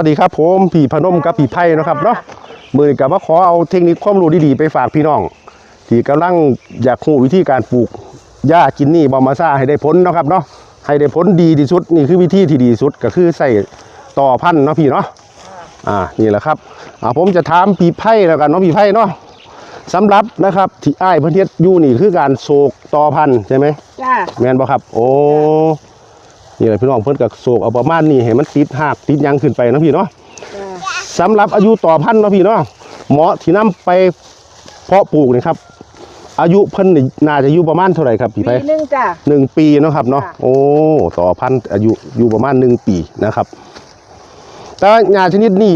สวัสดีครับผมพี่พนมกับพี่ไพ่เนาะครับเนาะมือนี้กับมาขอเอาเทคนิคความรู้ดีๆไปฝากพี่น้อง ที่กำลังอยากรู้วิธีการปลูกหญ้ากินนี่บอมาซ่าให้ได้ผลเนาะครับเนาะให้ได้ผลดีที่สุดนี่คือวิธีที่ดีที่สุดก็คือใส่ต่อพันธุ์เนาะพี่เนาะอ่านี่แหละครับอ่าผมจะถามพี่ไพ่แล้วกันเนาะพี่ไพ่เนาะสำหรับนะครับที่อ้ายเพื่อนเทศอยู่นี่คือการโศกต่อพันธุ์ใช่ไหมจ้าแมนบ่ครับ โอ้ นี่แหละพี่น้องเพิ่นกับโศกเอาประมาณนี้ให้มันติดหากติดหยังขึ้นไปเนาะพี่เนาะจ้าสำหรับอายุต่อพันธุ์เนาะพี่เนาะเหมาะที่นํไปเพาะปลูกนี่ครับ อายุเพิ่นนี่น่าจะอยู่ประมาณเท่าไหร่ครับพี่ไพปีหนึงจ้าหนึ่งปีเนาะครับเนาะค่ะ โอ้ต่อพันธุ์อายุอยู่ประมาณหนึ่งปีนะครับ แต่ว่าหญ้าชนิดนี้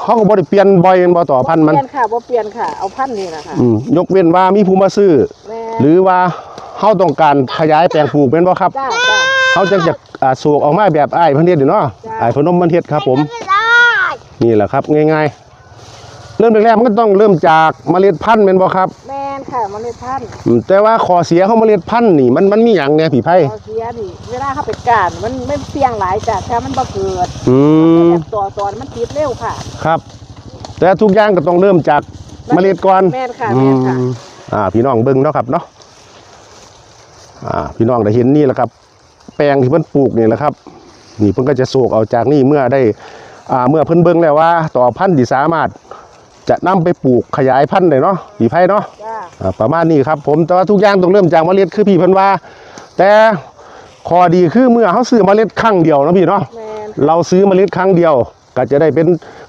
เขาก็บ่ได้เปลี่ยนบ่อยแม่นบ่ต่อพันธุ์มัน เปลี่ยนค่ะบ่เปลี่ยนค่ะ เอาพันธุ์นี่แหละค่ะอืมยกเว้นว่ามีผู้มาซื้อ แม่หรือว่าเฮาต้องการขยายแปลงปลูกแม่นบ่ครับ จ้าจ้า เขาจะจะอ่าสูกออกมาแบบไอ้ายเพันเทศเนาะจ้ะไอ้ายพนมมันเทศครับผม นี่แหละครับง่ายๆ เริ่มแรกๆมันก็ต้องเริ่มจากเมล็ดพันธุ์เป็นบ่ครับแม่นค่ะเมล็ดพันธุ์อืมแต่ว่าขอเสียของเมล็ดพันธุ์นี่มันมันมีอย่างเนี่ยผีไพ่เอาเสียนี่เวลาเขาไปการมันไม่เปรี้ยงหลายจ้ะถ้ามันบ่เกิดอืมแบบตัวตอนมันติดเร็วค่ะ ครับ แต่ทุกอย่างก็ต้องเริ่มจากเมล็ดก่อนแม่นค่ะอืแม่นค่ะมอ่าพี่น้องเบิ่งเนาะครับเนาะอ่าพี่น้องได้เห็นนี่แหละครับ แปลงที่เพิ่นปลูกนี่แหละครับ นี่เพิ่นก็จะโศกเอาจากนี่เมื่อได้อ่าเมื่อเพิ่นเบิ่งแล้วว่า ต่อพันธุ์ที่สามารถจะนำไปปลูกขยายพันธุ์ได้เนาะผีไพ่เนาะจ้าอ่าประมาณนี้ครับ ผมแต่ว่าทุกอย่างต้องเริ่มจากเมล็ดคือพี่เพิ่นว่า แต่ข้อดีคือเมื่อเขาซื้อเมล็ดครั้งเดียวเนาะพี่เนาะแม่นเราซื้อเมล็ดครั้งเดียว ก็จะได้เป็น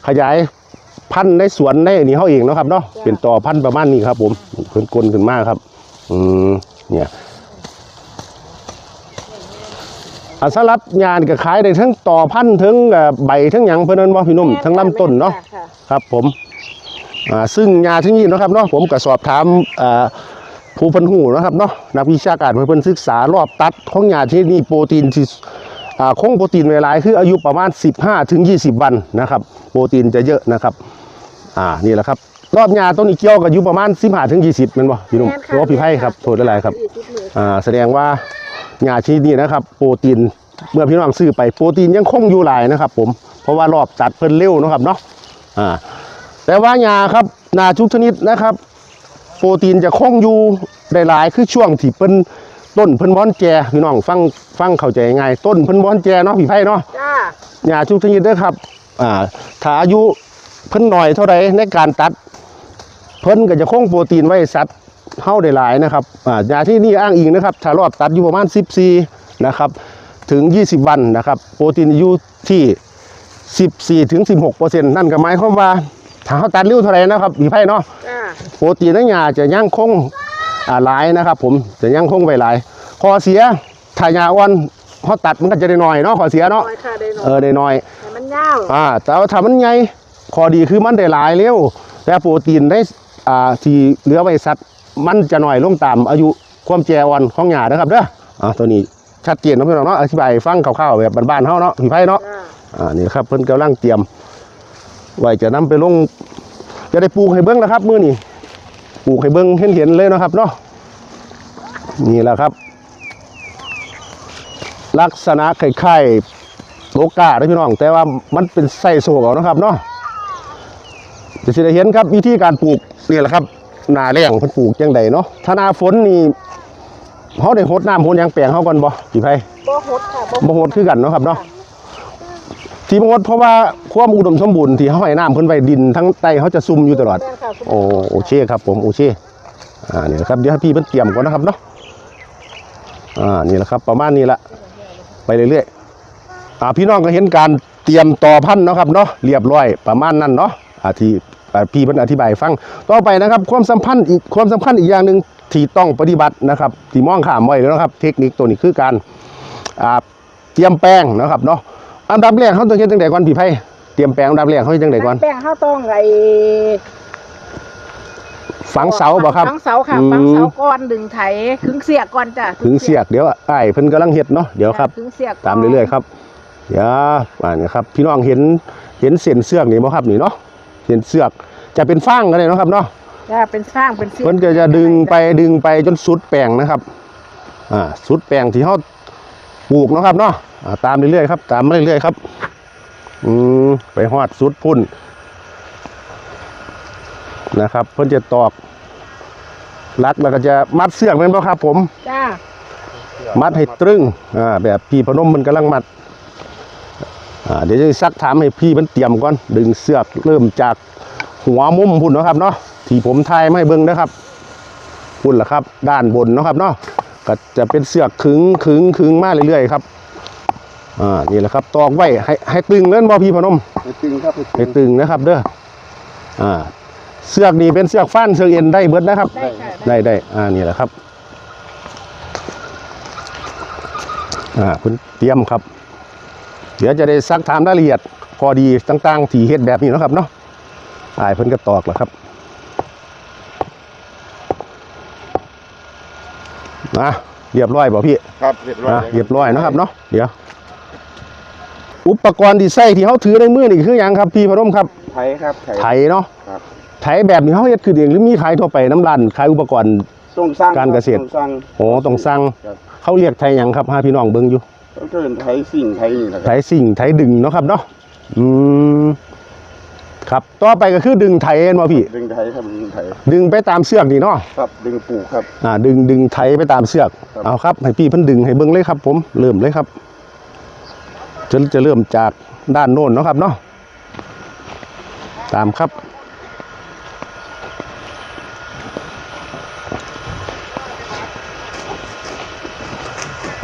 ขยายพันธุ์ในสวนในนี่เขาเองเนาะครับเนาะเป็นต่อพันธุ์ประมาณนี้ครับ ผมเพิ่นกลนขึ้นมาครับ อืมเนี่ย อาสลับงานก็ขายได้ทั้งต่อพันธุ์ทั้งเอ่อใบทั้งหยังเพิ่นนั่นบ่พี่หนุ่มแม่ทั้งลำต้นเนาะค่ครับผมอ่าซึ่งงานที่นี่เนาะครับเนาะผมก็สอบถามอ่าผู้เพันหูเนาะครับเนาะนักวิชาการเพิ่นศึกษารอบตัดของงานที่นี่โปรตีนที่อ่าคงโปรตีนเวลายคืออายุประมาณ 15ถึง20 วันนะครับ โปรตีนจะเยอะนะครับอ่านี่แหละครับรอบงานต้นนี้เกี่ยวกับอายุประมาณ15ถึง20แม่นบ่พี่หนุ่มแม่นหรือว่าพี่ไพ่ครับโทษได้หลายครับยี่สิมืออ่าแสดงว่า งาชนิดนี้นะครับ โปรตีนเมื่อพี่น้องซื้อไปโปรตีนยังคงอยู่หลายนะครับ ผมเพราะว่ารอบตัดเพิ่นเร็วเนาะครับเนาะอ่าแต่ว่างาครับนาทุกชนิดนะครับ โปรตีนจะคงอยู่ได้หลายคือช่วงที่เพิ่นต้นเพิ่นบ้อนแจพี่น้องฟังฟังเข้าใจง่ายต้นเพิ่นบ้อนแจเนาะพี่ไพ่เนาะจ้าหญ้าทุกชนิดเด้อครับอ่าถ้าอายุเพิ่นหน่อยเท่าใดในการตัด เพิ่นก็จะคงโปรตีนไว้สัตว์ เฮาได้หลายนะครับอ่าหญ้าที่นี่อ้างอิงนะครับถ้ารอบตัดอยู่ประมาณ 14 นะครับ ถึง 20 วันนะครับ โปรตีนอยู่ที่ 14 ถึง 16%นั่นก็หมายความว่าถ้าเฮาตัดเร็วเท่าไหร่นะครับพี่ไพ่เนาะจ้าโปรตีนในหญ้าจะยังคงอ่าหลายนะครับ ผมจะยังคงไว้หลายข้อเสียถ้าหญ้าอ่อนเฮาตัดมันก็จะได้น้อยเนาะข้อเสียเนาะน้อยค่ะได้หน่อเออยได้น้อยให้มันยาวอ่าแต่ว่าถ้ามันใหญ่ข้อดีคือมันได้หลายเร็วแต่โปรตีนได้อ่าที่เหลือไว้สัตว์ มันจะน้อยลงตามอายุความแจอ่อนของหญ้านะครับเด้ออ่าตัวนี้ชัดเจนเนาะพี่น้องเนาะอธิบายฟังคร่าวๆแบบบ้านๆเฮาเนาะพี่ไผเนาะอ่านี่ครับเพิ่นกำลังเตรียม ไว้จะนำไปลง จะได้ปลูกให้เบิ่งนะครับมื้อนี้ปลูกให้เบิ่งเห็นๆเลยนะครับเนาะนี่แหละครับ ลักษณะคล้ายๆโลกาเด้พี่น้อง แต่ว่ามันเป็นไส้โศกเอาเนาะครับเนาะจะสิได้เห็นครับวิธีการปลูกนี่แหละครับ หนาแรงเพิ่นปลูกจังไดเนาะถ้าหนาฝนนี่เฮาได้หดน้ำหดหยังแปลงเฮาก่อนบ่พี่ไผบ่หดค่ะบ่หดคือกันเนาะครับเนาะที่บ่หดเพราะว่าความอุดมสมบูรณ์ที่เฮาให้น้ำเพิ่นไว้ดินทั้งใต้เขาจะซุ่มอยู่ตลอดแม่นค่ะโอ้โอเคครับ ผมโอเคอ่านี่แหละครับเดี๋ยวให้พี่เพิ่นเตรียมก่อนนะครับเนาะอ่านี่แหละครับ ประมาณนี้ละไปเรื่อยๆอ่าพี่น้องก็เห็นการเตรียมต่อพันธุ์เนาะครับเนาะเรียบร้อยประมาณนั้นเนาะอาที่อ่า พี่เพิ่นอธิบายให้ฟังต่อไปนะครับ ความสำคัญอีกความสำคัญอีกอย่างหนึ่งที่ต้องปฏิบัตินะครับที่มองข้ามไว้แล้วนะครับ เทคนิคตัวนี้คือการอ่าเตรียมแป้งนะครับเนาะอันดับแรกเขาต้องเฮ็ดจังไดก่อนพี่ไผเตรียมแป้งอันดับแรกเขาเฮ็ดจังไดก่อนแป้งข้าวต้องไอ้ฝังเสาบ่ครับฝังเสาค่ะอืมฝังเสาก่อนดึงไถขึงเสียกก่อนจ้ะถึงเสียกเดี๋ยวไอ้ายเพิ่นกำลังเฮ็ดเนาะเดี๋ยวครับขึงเสียกก่นตามเรื่อยๆครับเดี๋ยวอ่านี่ครับ พี่น้องเห็นเห็นเส้นเสือกนี่บ่ครับนี่เนาะ เส้นเสือกจะเป็นฟางก็ได้เนาะครับเนาะจ้ะเป็นสร้างเป็นเสียกเพิ่นก็จะดึงไปดึงไปจนสุดแปลงนะครับอ่าสุดแปลงที่เฮาปลูกเนาะครับเนาะอ่าตามเรื่อยๆครับ ตามมาเรื่อยๆครับอืมไปฮอดสุดพุ่นนะครับ เพิ่นจะตอกลักแล้วก็จะมัดเสือกเป็นบ่ครับผม จ้า มัดให้ตรึงอ่าแบบพี่พนมมันกำลังมัดอ่า เดี๋ยวจะซักถามให้พี่มันเตรียมก่อน ดึงเสือกเริ่มจากหัวมุมพุ่นเนาะครับเนาะที่ผมทายไม่เบิ่งนะครับพุ่นล่ะครับ ด้านบนเนาะครับเนาะก็จะเป็นเสือกขึงขึงขึงมาเรื่อยๆครับอ่านี่แหละครับตอกไว้ให้ให้ตึงเล่นบ่พี่พนมไปตึงครับไปให้ตึงนะครับเด้ออ่าเสือกนี่เป็นเสือกฟ้านเสือกเอ็นได้เบิดนะครับ ได้ค่ะได้ได้ได้อ่านี่แหละครับอ่าคุณเตรียมครับ เดี๋ยวจะได้ซักถามรายละเอียดพอดีต่างๆที่เฮ็ดแบบนี้เนาะครับเนาะอายเพิ่นก็ตอกแล้วครับนะเรียบร้อยบ่พี่ครับเรียบร้อยอะแล้วเรียบร้อยนะครับเนาะเดี๋ยว อุปกรณ์ที่ใส่ที่เขาถือในมือนี่คือหยังครับพี่พนมครับไถครับไถไถเนาะครับไถแบบนี้เขาเฮ็ดคือเองหรือมีขายทั่วไปน้ำรันขายอุปกรณ์ต้องสร้างการเกษตรต้องสร้างโอ้ต้องสั่งครับเขาเรียกไถหยังครับหาพี่น้องเบิ่งอยู่ต้อง เดินไถสิ่งไถนี่แหละคไถรับสิ่งไถดึงเนาะครับเนาะอืมครับต่อไปก็คือดึงไถเอ็นบ่พี่ ดึงไถครับดึงไถดึงไปตามเสือกนี่เนาะครับดึงปลูกครับ อ่าดึงดึงไถไปตามเสือกครับ เอาครับให้พี่เพิ่นดึงให้เบิ่งเลยครับ ผมเริ่มเลยครับ จะจะเริ่มจากด้านโน้นเนาะครับเนาะตามครับ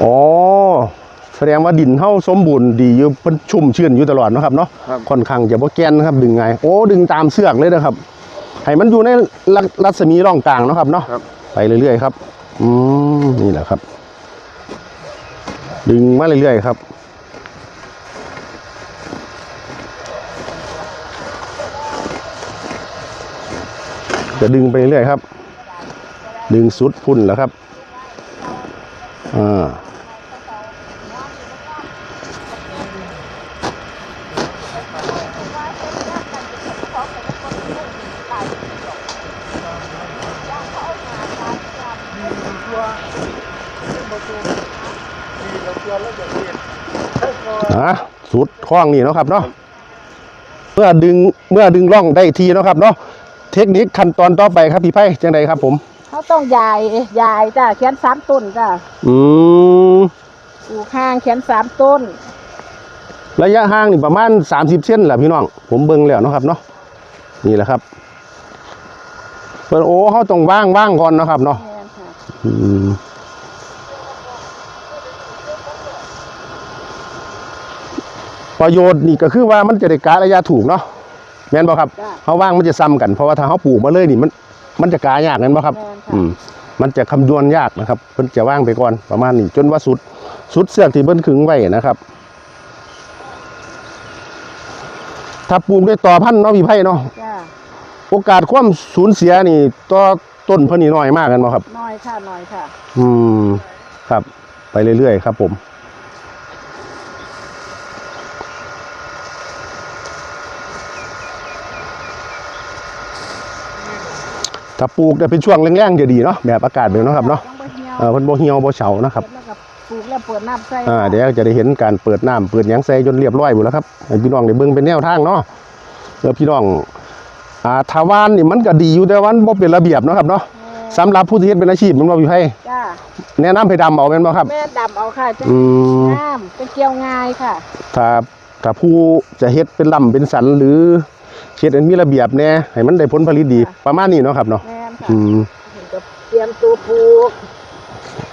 อ๋อ แสดงว่าดินเฮาสมบูรณ์ดีอยู่เพิ่นชุ่มชื้นอยู่ตลอดเนาะครับเนาะครับ ค่อนข้างจะบ่แกนนะครับดึงไงโอ้ดึงตามเสือกเลยนะครับให้มันอยู่ในรัรัศมีร่องกลางเนาะครับเนาะครับ ไปเรื่อยๆครับอืมนี่แหละครับ ดึงมาเรื่อยๆครับ จะดึงไปเรื่อยครับ ดึงสุดพุ่นแล้วครับอ่า อะ สุดข้องนี่เนาะครับเนาะเมื่อดึงเมื่อดึงร่องได้ทีเนาะครับเนาะเทคนิคขั้นตอนต่อไปครับพี่ไพ่จังใดครับ ผมเขาต้องยายยายจ้าเขียนสามต้นจ้าอืมปลูกข้างเขียนสามต้น ระยะห่างนี่ประมาณ30เซนแหละพี่น้องผมเบิ่งแล้วเนาะครับเนาะนี่แหละครับเปิดโอ้เขาต้องว่างว่างก่อนเนาะครับเนาะแม่นค่ะอืม ประโยชน์นี่ก็คือว่ามันจะได้กะระยะถูกเนาะแม่นบ่ครับจ้าเขาว่างมันจะซ้ำกันเพราะว่าถ้าเขาปลูกมาเลยนี่มันมันจะกายากนั่นบ่ครับแม่นอืค่ะมมันจะคำนวณยากนะครับเพิ่นจะว่างไปก่อนประมาณนี้จนว่าสุด สุดเสือกที่เพิ่นขึงไว้นะครับ ถ้าปลูกด้วยต่อพันธุ์เนาะพี่ไพ่เนาะจ้าโอกาสความสูญเสียนี่ต่อต้นเพิ่นนี่น้อยมากกันบ่ครับน้อยค่ะน้อยค่ะ อืมครับ ไปเรื่อยๆครับ ผม ถ้าปลูกได้เป็นช่วงแรงๆจะดีเนาะแบบอากาศแบบเนาะครับเนาะต้องไปเหี่ยวเออเพิ่นบ่เหี่ยวบ่เฉานะครับแล้วก็ปลูกแล้วเปิดน้ำใส่อ่าเดี๋ยวจะได้เห็นการเปิดน้ำเปิดหยังใส่จนเรียบร้อยหมดแล้วครับให้พี่น้องได้เบิ่งเป็นแนวทางเนาะแล้วพี่น้องอ่าทาวานนี่มันก็ดีอยู่แต่ว่ามันบ่เป็นระเบียบเนาะครับเนาะสำหรับผู้ที่เฮ็ดเป็นอาชีพมันบ่มีไผจ้าแนะนำให้ดำเอาแม่นบ่ครับแม่ดำเอาค่ะจะอืมงามเป็นเกลียวง่ายค่ะถ้าถ้าผู้จะเฮ็ดเป็นลำเป็นสันหรือ เฮ็ดให้มีระเบียบแน่ให้มันได้ผลผลิตดี ประมาณนี้เนาะครับเนาะแม่นค่ะอืมเห็นก็เตรียมตัวปลูก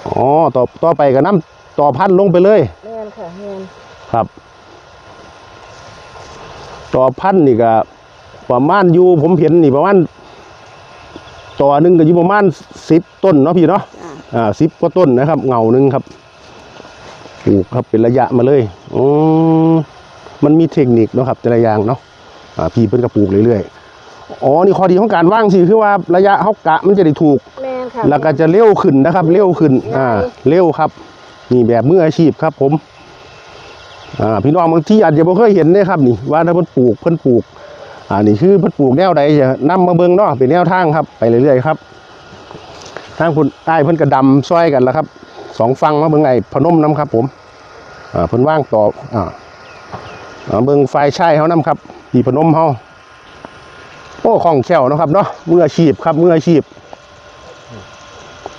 อ๋อต่อต่อไปก็นํต่อพันธุ์ลงไปเลย แม่นค่ะแม่นครับ ต่อพันธุ์นี่ก็ประมาณอยู่ผมเห็นนี่ประมาณต่อหนึ่งก็อยู่ประมาณสิบต้นเนาะพี่เนาะจ้าอ่าสิบกว่าต้นนะครับ เงาหนึ่งครับปลูกครับเป็นระยะมาเลยอืมมันมีเทคนิคเนาะครับแต่ละอย่างเนาะอ่า พี่เพิ่นก็ปลูกเรื่อยๆอ๋อนี่ข้อดีของการว่างสิคือว่าระยะเขากะมันจะได้ถูก แม่นค่ะแล้วก็จะเร็วขึ้นนะครับ เร็วขึ้น อ่าง่ายเร็วครับ นี่แบบมืออาชีพครับ ผม อ่า พี่น้องบางที่อาจจะบ่เคยเห็นเนี่ยครับ นี่ ว่าถ้าเพิ่นปลูกเพิ่นปลูก อ่า นี่คือเพิ่นปลูกแนวใดจะนำมาเบิ่งเนาะเป็นแนวทางครับ ไปเรื่อยๆครับ ทางพุ่นใต้เพิ่นกระดำซอยกันแล้วครับสองฟังมาเบิ่งไอ้พนมน้ำครับ ผม อ่า เพิ่นว่างต่อ อ่าเอาเบิ่งไฟใช้เขานํครับ พี่พนมเฮาโอ้ของแขวเนาะครับเนาะมืออาชีพครับมืออาชีพ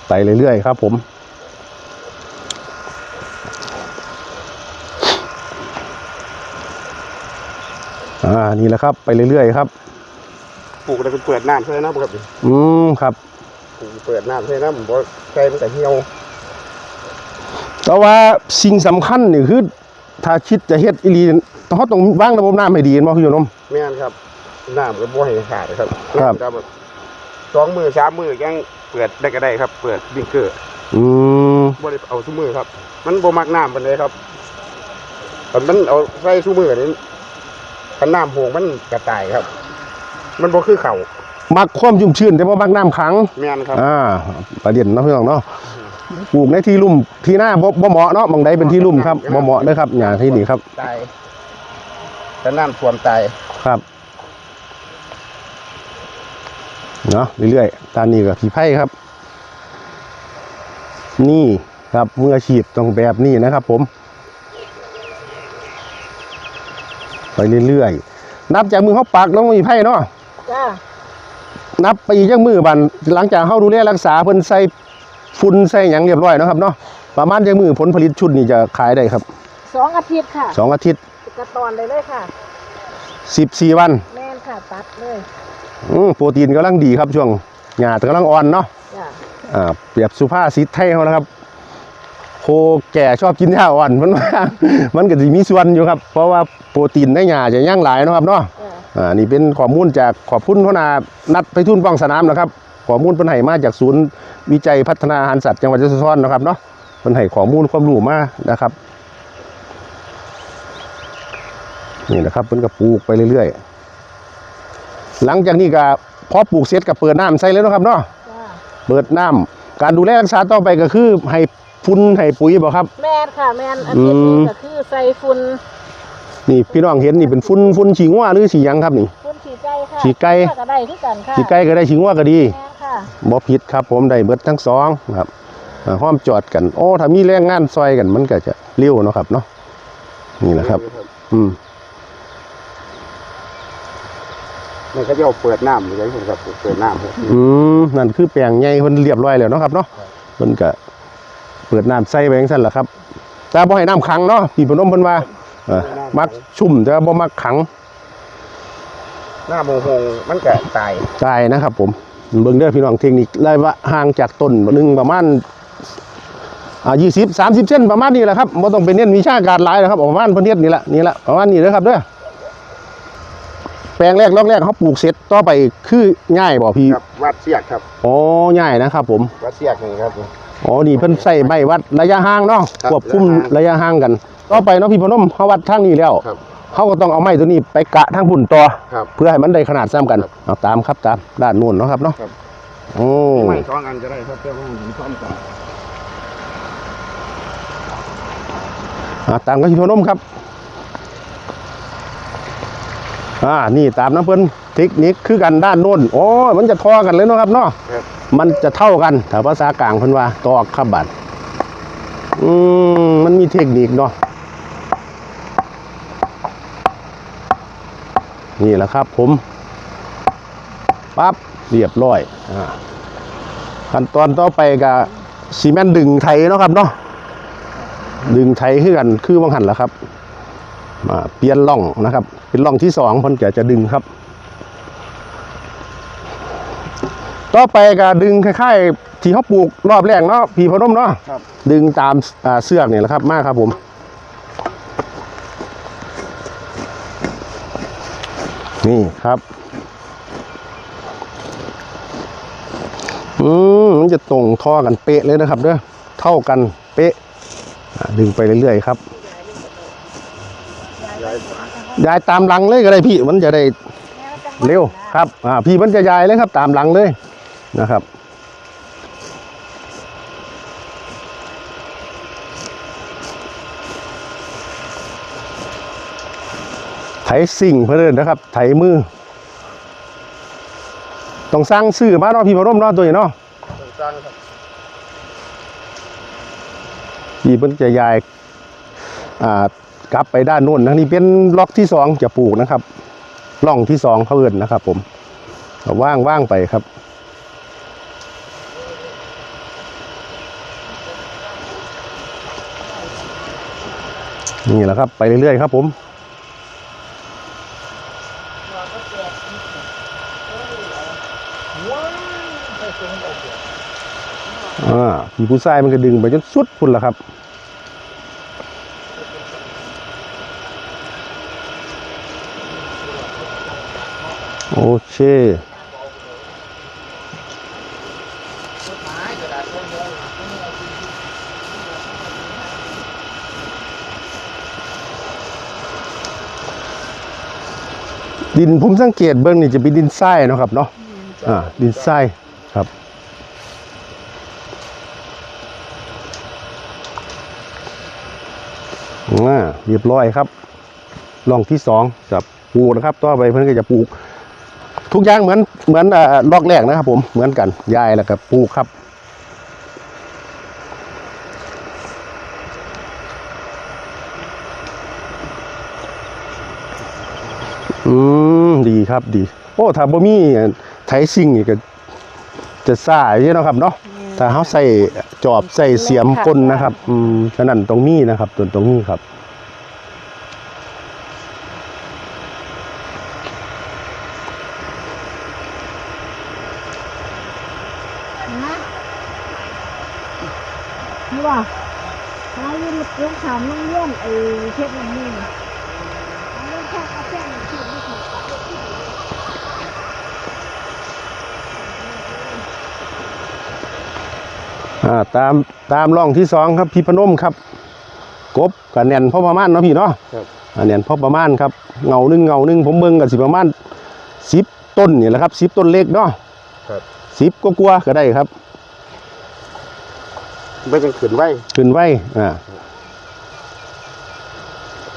ไปเรื่อยๆครับ ผมอ่านี่แหละครับ ไปเรื่อยๆครับปลูกแล้วก็เปิดน้ำใช่น้ำครับอืมครับปลูกเปิดน้ำใช่น้ำบ่ใจมันแต่เหี่ยวแต่ว่าสิ่งสำคัญนี่คือถ้าคิดจะเฮ็ดอี หลีเขาต้องวางระบบน้ำให้ดีบ่คืออยู่นมแม่นครับน้ำก็บ่ให้ขาดครับครับ น้ำแบบสองมือสามมือยังเปิดได้ก็ได้ครับ เปิดวิงเกอร์อืมบ่ได้เอาซุมือครับ มันบ่มักน้ำปานใดครับคันมันเอาใส่ซุมือนี่คันน้ำโหงมันกระต่ายครับ มันบ่คือเขาวมักความชุ่มชื้นแต่ว่ามักน้ำขัง แม่นครับ อ่า ประเด็นเนาะพี่น้องเนาะปลูกในที่ลุ่มที่หน้าบ่บ่เหมาะเนาะบางใดเป็นที่ลุ่มครับบ่เหมาะเด้อครับอย่าที่นี่ครับ ตาย ถ้าน้ำท่วมตายครับเนาะเรื่อยๆตามนี้ก็ขี้ไผ่ครับ นี่ครับมืออาชีพต้องแบบนี้นะครับ ผม ไปเรื่อยๆนับจากมือเขาปักแล้วมีไผ่เนาะจ้านับไปอีกจักมือบันหลังจากเขาดูแลรักษาเพิ่นใส่ฝุ่นใส่หยังเรียบร้อยเนาะครับเนาะประมาณจักมือผลผลิตชุดนี้จะขายได้ครับสองอาทิตย์ค่ะสองอาทิตย์ กระตอนเลยเลยค่ะสิบสี่วัน แม่นค่ะตัดเลยอืมโปรตีนกำลังดีครับช่วงหญ้ากำลังอ่อนเนาะจ้าอ่าเปรียบสุภาษิตไทยเขานะครับโคแก่ชอบกินหญ้าอ่อนมันว่า มันก็จะมีส่วนอยู่ครับ เพราะว่าโปรตีนในหญ้าจะย่างหลายเนาะครับเนาะ จ้าอ่า นี่เป็นข้อมูลจากขอบคุณพนานัดไปทุนป้องสนามนะครับข้อมูลเพิ่นให้มาจากศูนย์วิจัยพัฒนาอาหารสัตว์จังหวัดยโสธรนะครับเนาะเพิ่นให้ข้อมูลความรู้มานะครับ นี่นะครับเพิ่นก็ปลูกไปเรื่อยๆ หลังจากนี้ก็พอปลูกเสร็จก็เปิดน้ำใส่เลยเนาะครับเนาะจ้าเปิดน้ำการดูแลรักษาต่อไปก็คือให้ฟุ้นให้ปุ๋ยบ่ครับ แม่นค่ะ แม่นอาทิตย์อืนี้มก็คือใส่ฝุ่นนี่พี่น้องเห็นนี่เป็นฟุ้นฟุ้นฉีงัวหรือฉีหยังครับนี่ฝุ่นฉีไก่ค่ะฉีไก่ก็ได้คือกันค่ะฉีไก่ก็ได้ฉีงัวก็ดีแม่นค่ะบ่ผิดครับ ผมได้เบิดทั้งสองครับอ่าห้อมจอดกัน โอ้ถ้ามีแรงงานซอยกันมันก็จะเร็วเนาะครับเนาะนี่แหละครับ อืม มันก็จะเอาเปิดน้ำอยู่เลยครับเปิดน้ำครับอืมนั่นคือแปลงใหญ่เพิ่นเรียบร้อยแล้วเนาะครับเนาะเพิ่นก็เปิดน้ำใส่ไว้จังซั่นล่ะครับแต่บ่ให้น้ำขังเนาะพี่พนมเพิ่นว่าเออมักชุ่มแต่ว่าบ่มักขังหน้าโมโหงมันก็ตายใช่นะครับ ผมเบิ่งเด้อพี่น้องเทคนิคระยะห่างจากต้นหนึงประมาณอ่า20 30เส้นประมาณนี้แหละครับบ่ต้องไปเน้นวิชาการหลายนะครับเอาประมาณเพิ่นเฮ็ดนี่แหละนี่แหละประมาณนี้เด้อครับเด้อ แปลงแรกรอบแรกเขาปลูกเสร็จต่อไปคือง่ายบ่พี่ครับวัดเสียกครับอ๋อง่ายนะครับ ผมวัดเสียกนี่ครับอ๋อนี่เพิ่นใส่ไม้วัดระยะห่างเนาะครับควบคุมระระยะยะห่างห่างกันต่อไปเนาะพี่พนมเขาวัดทางนี้แล้วครับเขาก็ต้องเอาไม้ตัวนี้ไปกะทางพุ่นต่อครับเพื่อให้มันได้ขนาดซ้ำกันครับเอาตามครับตามด้านนู้นเนาะครับเนาะครับโอ้ไม่สองอันก็ได้ครับแต่ว่าผมซ่อมกันอ่าตามกับพี่พนมครับ อ่านี่ตามน้ำเพิ่นเทคนิคคือกันด้านโน้นโอ้ยมันจะทอกันเลยเนาะครับเนาะครับมันจะเท่ากันถ้าภาษากลางเพิ่นว่าตอกครับบัดอืมมันมีเทคนิคเนาะนี่แหละครับผมปั๊บเรียบร้อยอ่าขั้นตอนต่อไปกับซีเมนต์ดึงไทยเนาะครับเนาะดึงไทยคือกันคือวังหันแหละครับมา เปลี่ยนล่องนะครับ เป็นล่องที่สองเพิ่นจะจะดึงครับ ต่อไปก็ดึงคล้ายๆ ที่เขาปลูกรอบแรกเนาะพี่พนมเนาะครับดึงตามอ่าเสือกเนี่ยแหละครับ มากครับผมนี่ครับ อืมมันจะตรงท่อกันเป๊ะเลยนะครับเด้อเท่ากันเป๊ะอ่าดึงไปเรื่อยๆครับ ย้ายตามหลังเลยก็ได้พี่มันจะได้เร็วครับอ่าพี่มันจะยายเลยครับ ตามหลังเลยนะครับไถสิ่งเพื่อนนะครับ ไถมือต้องสร้างซื้อมาเนาะพี่พร่มเนาะตัวนี้เนาะสร้างครับพี่เพิ่นจะยายอ่า กลับไปด้านโน้นทางนี้เป็นล็อกที่สองจะปลูกนะครับร่องที่สองเขาเอินนะครับ ผมว่างว่างไปครับ นี่แหละครับ ไปเรื่อยๆครับผมอ่าผีผู้ชายมันก็ดึงไปจนสุดพุ่นละครับ โอเคดินผมสังเกตเบื้องนี่จะเป็นดินทรายเนาะครับเนาะ อ่า ดินทรายครับ อ่า เรียบร้อยครับร่องที่สองกับ ปลูกนะครับ ต่อไปเพื่อนก็จะปลูก ทุกอย่างเหมือนเหมือนอ่าลอกแรกนะครับ ผมเหมือนกันยายแล้วก็ปลูกครับอืมดีครับดี โอ้ถ้าบ่มีไถซิ่งนี่ก็ จะซ่าอยู่เนาะครับเนาะถ้าเฮาใส่จอบใส่เสียมปนนะครับ อืมฉะนั้นตรงนี้นะครับตรงตรงนี้ครับ นะ นี่ว่าถ้ายืนลูกสาวน้องเลี้ยนไอ้เช็ดน้ำมือเอาเรื่องแค่เอาแค่หนึ่งชุดนี่ค่ะอ่าตามตามร่องที่สองครับพี่พนมครับ กบกับแน่นพอประมาณเนาะพี่เนาะครับอ่าแน่นพอประมาณครับเงาหนึ่งเงาหนึ่งผมเบิ่งกับสิประมาณสิบต้นนี่แหละครับสิบต้นเล็กเนาะครับสิบก็กลัวาๆก็ได้ครับ ไม่จังขืนไว้ขึ้นไว้อ่า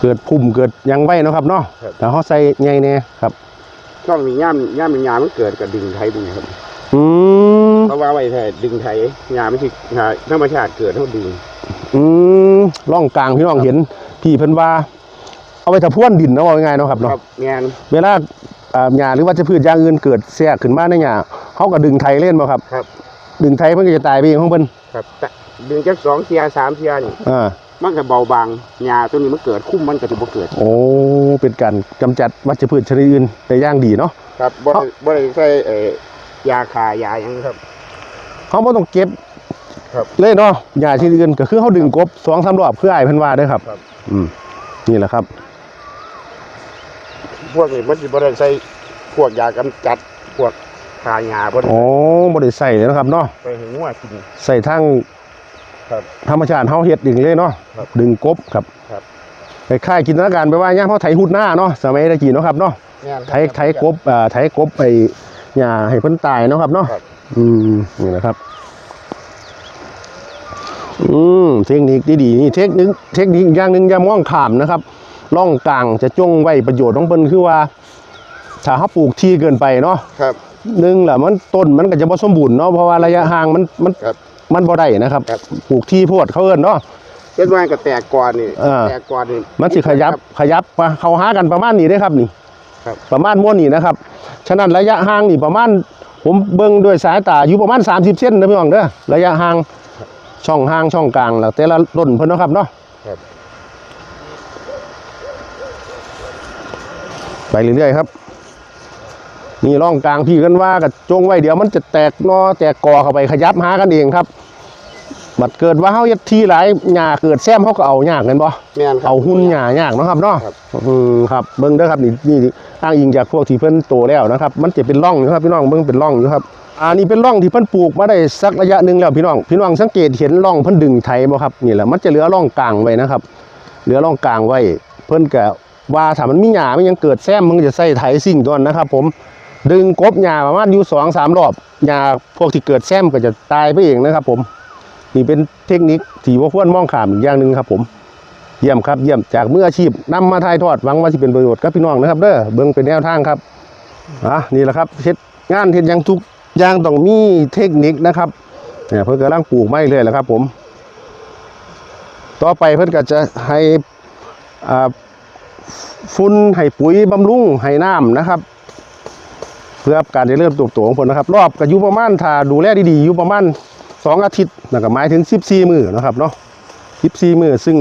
เกิดพุ่มเกิดหยังไว้เนาะครับเนาะครับแต่เขาใส่ใหญ่แน่ครับ ช่องนี้ย่ามย่ามมีงามันเกิดกับดึงไทยบุญครับอืมเพราะว่าไว้แท้ดึงไทยงาไม่ใช่งาธรรมชาติเกิดเท่าดึงอืมร่องกลางพี่น้องเห็นพี่เพิ่นว่า เอาไว้ถ้าพ่วนดินเนาะว่าง่ายๆเนาะครับคเนาะรับงานเวลาอ่าหญ้าหรือว่าจะพืชอย่างอื่นเกิดแทรกขึ้นมาในหญ้าเขาก็ดึงไทยเล่นบ่ครับ ครับ ดึงไทยเพิ่นก็จะตายไปเองของเพิ่นครับแต่ ดึงจักสองเทียสามเทียนี่อ่ามันก็เบาบางงาตัวนี้มันเกิดคุ้มมันก็จะบ่เกิด โอ้เป็นการกำจัดวัชพืชชนิดอื่นได้อย่างดีเนาะ ครับบ่ได้บ่ได้ใส่เอ่อยาคายาหยังครับ เขาบ่ต้องเก็บครับ เลยเนาะหญ้าชนิดอื่นก็คือเขาดึงกบ2-3รอบคืออ้ายเพิ่นว่าเด้อครับครับ อืมนี่แหละครับ พวกนี้มันสิบ่ได้ใส่พวกยากำจัดพวกคายาบ่ได้อ๋อบ่ได้ใส่เลยนะครับเนาะไปให้งัวกิน ใส่ทั้ง ครับธรรมชาติเฮาเฮ็ดเองเลยเนาะครับดึงกบครับครับคล้ายๆจินตนาการไปว่าย่ามเฮาไถหุดหน้าเนาะสมัยตะกี้เนาะครับเนาะงานไถไถกบอ่าไถกบไปหญ้าให้เพิ่นตายเนาะครับเนาะครับอืมนี่นะครับอืมเทคนิคดีๆนี่เทคนิคเทคนิคอย่างหนึงอย่ามองข้ามนะครับร่องกลางจะจงไว้ประโยชน์ของเพิ่นคือว่าถ้าเฮาปลูกที่เกินไปเนาะครับหนึ่งแหละมันต้นมันก็จะบ่สมบูรณ์เนาะเพราะว่าระยะห่างมันมันครับ มันบ่ได้นะครับ ครับ ปลูกที่โพดเขาเอิ้นเนาะเช่นว่าก็แตกก่อนนี่อ่า แตกก่อนนี่ มันสิขยับขยับมาเข้าหากันประมาณนี้เด้ครับนี่ครับ ประมาณม้วนนี้นะครับ ฉะนั้นระยะห่างนี่ประมาณ ผมเบิ่งด้วยสายตาอยู่ประมาณ 30 เซนนะพี่น้องเด้อระยะห่างช่องห่างช่องกลางแล้วแต่ละต้นเพิ่นเนาะครับเนาะครับ ไปเรื่อยๆครับ นี่ร่องกลางพี่กันว่ากับจงไว้เดี๋ยวมันจะแตกนอแตกกอเข้าไปขยับหากันเองครับ บัดเกิดว่าเฮาเฮ็ดที่หลายหญ้าเกิดแซมเฮาก็เอายากแม่นบ่แม่นครับ เอาหุ้นหญ้ายากเนาะครับเนาะครับ อืมครับเบิ่งเด้อครับนี่นี่อ้างอิงจากพวกที่เพิ่นโตแล้วนะครับ มันจะเป็นร่องอยู่ครับพี่น้องเบิ่งเป็นร่องอยู่ครับอันนี้เป็นร่องที่เพิ่นปลูกมาได้สักระยะหนึงแล้วพี่น้อง พี่น้องสังเกตเห็นร่องเพิ่นดึงไถบ่ครับนี่แหละมันจะเหลือร่องกลางไว้นะครับ เหลือร่องกลางไว้ เพิ่นก็ว่าถ้ามันมีหญ้ามันยังเกิดแซมมันก็จะใส่ไถสิ่งตัวนั้นนะครับ ผมดึงกบหญ้าประมาณอยู่สองสามรอบหญ้าพวกที่เกิดแซมก็จะตายไปเองนะครับ ผม นี่เป็นเทคนิคที่ว่าควรมองขามอีกอย่างหนึ่งครับผมเยี่ยมครับเยี่ยมจากมืออาชีพนำมาถ่ายทอดหวังว่าสิเป็นประโยชน์กับพี่น้องนะครับเด้อเบิ่งเป็นแนวทางครับอะนี่แหละครับเฮ็ดงานเฮ็ดยังทุกอย่างต้องมีเทคนิคนะครับเนี่ยเพิ่นกำลังปลูกไม้เลยแหละครับ ผม ต่อไปเพิ่นก็จะให้อ่าฝุ่นให้ปุ๋ยบำรุงให้น้ำนะครับ เพื่อการจะเริ่มตัวโตของผลนะครับ รอบก็อยู่ประมาณถ้าดูแลดีๆอยู่ประมาณ สองอาทิตย์นะครับหมายถึง 14 มือนะครับเนาะ14 มือซึ่ง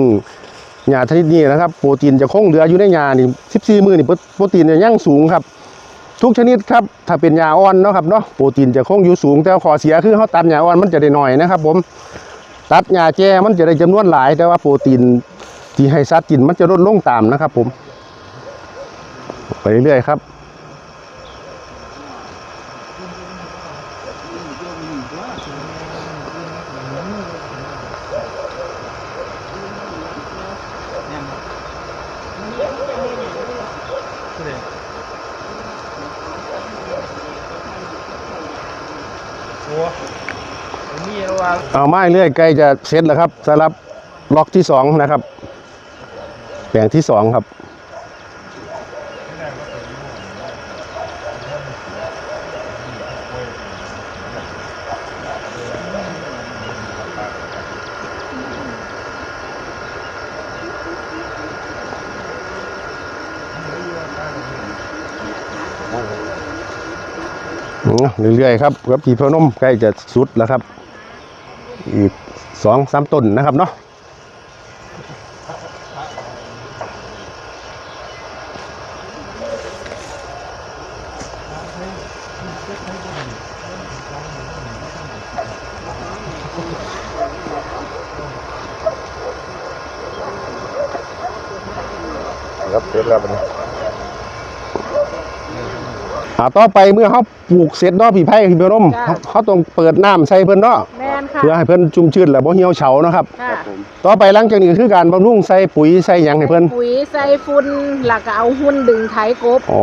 หญ้าชนิดนี้นะครับ โปรตีนจะคงเหลืออยู่ในหญ้านี่14 มือนี่โปรตีนจะยั่งสูงครับทุกชนิดครับถ้าเป็นยาอ่อนเนาะครับเนาะโปรตีนจะคงอยู่สูง แต่ขอเสียคือเขาตัดยาอ่อนมันจะได้หน่อยนะครับ ผมตัดยาแจ้มันจะได้จำนวนหลาย แต่ว่าโปรตีนที่ให้สัตว์กินมันจะลดลงตามนะครับ ผม ไปเรื่อยๆครับ โอ้มีแล้วว่า เอาไม้เรื่อยใกล้จะเสร็จแล้วครับสำหรับล็อกที่สองนะครับแปลงที่สองครับอืมเรื่อยๆครับกับผีพนมใกล้จะสุดแล้วครับ อีกสองสามต้นนะครับเนาะครับเสร็จแล้วนี้อ่าต่อไปเมื่อเขาปลูกเสร็จเนาะผีไผ่ผีพนมเขาเขาต้องเปิดน้ำใส่เพิ่นเนาะแม่ นค่ะ เพื่อให้เพิ่นชุ่มชื้นและบ่เหี่ยวเฉาเนาะครับค่ะต่อไปหลังจากนี้ก็คือการบำรุงใส่ปุ๋ยใส่หยังให้เพิ่นปุ๋ยใส่ฝุ่นหลักก็เอาหุ่นดึงไถกบอ๋อ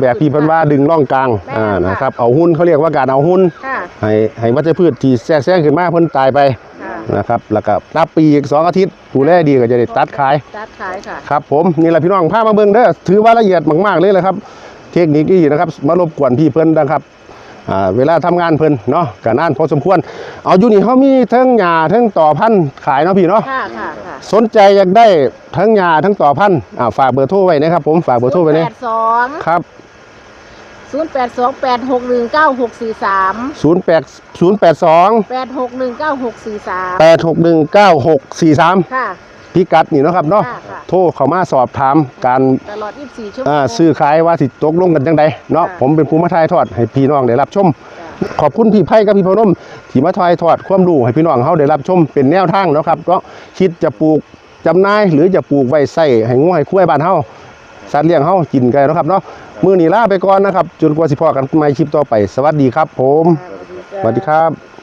แบบที่เพิ่นว่าดึงร่องกลางแม่นอ่าค่ะนะครับเอาหุ้นเขาเรียกว่าการเอาหุ้น ค่ะให้ให้วัชพืชที่แทรกแซงขึ้นมาเพิ่นตายไปค่ะนะครับ แล้วก็นับปีอีกสองอาทิตย์ดูแลดีก็จะได้ตัดขาย ตัดขายค่ะ ครับผมนี่แหละพี่น้องพามาเบิ่งเด้อถือว่าละเอียดมากๆเลยแหละครับ เทคนิคนี้นะครับมารบกวนพี่เพิ่นนะครับอ่า เวลาทำงานเพิ่นเนาะก็นานพอสมควร เอาอยู่นี่เขามีเทั้งหญ้าเทั้งต่อพันธุ์ขายเนาะพี่เนาะค่ะค่ะค่ะสนใจอยากได้ทั้งยาทั้งต่อพันธุ์อ่าฝากเบอร์โทรไว้นะครับผมฝากเบอร์โทรไว้แปเนี่ยดสองครับศูนย์แปดสองแปดหกหนึ่งเก้าหกสี่สาม0 8 0 8 2แปดหกหนึ่งเก้าหกสี่สาม8 6 1 9 6 4 3ค่ะ พิกัดนี่เนาะครับเนาะค่ะค่ะ โทรเข้ามาสอบถามการตลอด 24 ชั่วโมง อ่าซื้อขายว่าสิตกลงกันจังใดเนาะค่ะ ผมเป็นผู้มาถ่ายทอดให้พี่น้องได้รับชมจ้ะขอบคุณพี่ไพ่กับพี่พนมที่มาถ่ายทอดความรู้ให้พี่น้องเขาได้รับชมเป็นแนวทางเนาะครับก็คิดจะปลูกจำหน่ายหรือจะปลูกไว้ใส่ให้งูให้คุ้ยบ้านเฮาสัตว์เลี้ยงเฮากินกันเนาะครับเนาะมื้อนี้ลาไปก่อนนะครับจนกว่าสิพอกันใหม่คลิปต่อไป สวัสดีครับ ผมจ้ะสวัสดีครับ